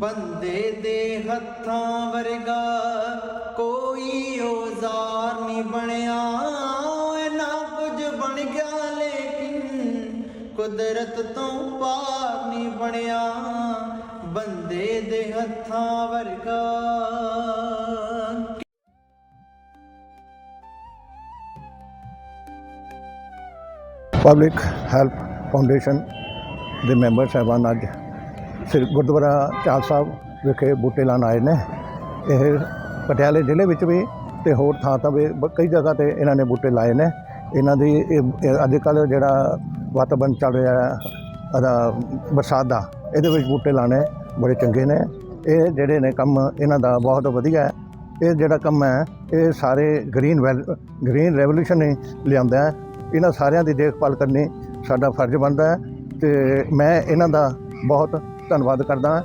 ਬੰਦੇ ਦੇ ਹੱਥਾਂ ਵਰਗਾ ਕੋਈ ਔਜ਼ਾਰ ਨਹੀਂ ਬਣਿਆ। ਨਾ ਕੁਝ ਬਣ ਗਿਆ ਲੇਕਿਨ ਕੁਦਰਤ ਤੋਂ ਪਾਰ ਨਹੀਂ ਬਣਿਆ। ਬੰਦੇ ਦੇ ਹੱਥਾਂ ਵਰਗਾ ਪਬਲਿਕ ਹੈਲਪ ਫਾਊਂਡੇਸ਼ਨ ਦੇ ਮੈਂਬਰ ਸਾਹਿਬਾਨ ਅੱਜ ਸ੍ਰੀ ਗੁਰਦੁਆਰਾ ਚਾਲ ਸਾਹਿਬ ਵਿਖੇ ਬੂਟੇ ਲਾਉਣ ਆਏ ਨੇ। ਇਹ ਪਟਿਆਲੇ ਜ਼ਿਲ੍ਹੇ ਵਿੱਚ ਵੀ ਤੇ ਹੋਰ ਥਾਂ ਤਾਂ ਵੀ ਬ- ਕਈ ਜਗ੍ਹਾ ਤੇ ਇਹਨਾਂ ਨੇ ਬੂਟੇ ਲਾਏ ਨੇ। ਇਹਨਾਂ ਦੀ ਅੱਜ ਕੱਲ ਜਿਹੜਾ ਵਾਤਾਵਰਨ ਚੱਲ ਰਿਹਾ ਹੈ ਉਹਦਾ ਬਰਸਾਤ ਦਾ, ਇਹਦੇ ਵਿੱਚ ਬੂਟੇ ਲਾਣੇ ਬੜੇ ਚੰਗੇ ਨੇ। ਇਹ ਜਿਹੜੇ ਨੇ ਕੰਮ ਇਹਨਾਂ ਦਾ ਬਹੁਤ ਵਧੀਆ ਹੈ। ਇਹ ਜਿਹੜਾ ਕੰਮ ਹੈ, ਇਹ ਸਾਰੇ ਗ੍ਰੀਨ ਵੈਲ, ਗ੍ਰੀਨ ਰੈਵੋਲੂਸ਼ਨ ਨੇ ਲਿਆਂਦਾ ਹੈ। ਇਹਨਾਂ ਸਾਰਿਆਂ ਦੀ ਦੇਖਭਾਲ ਕਰਨੀ ਸਾਡਾ ਫਰਜ਼ ਬਣਦਾ ਹੈ ਤੇ ਮੈਂ ਇਹਨਾਂ ਦਾ ਬਹੁਤ ਧੰਨਵਾਦ ਕਰਦਾ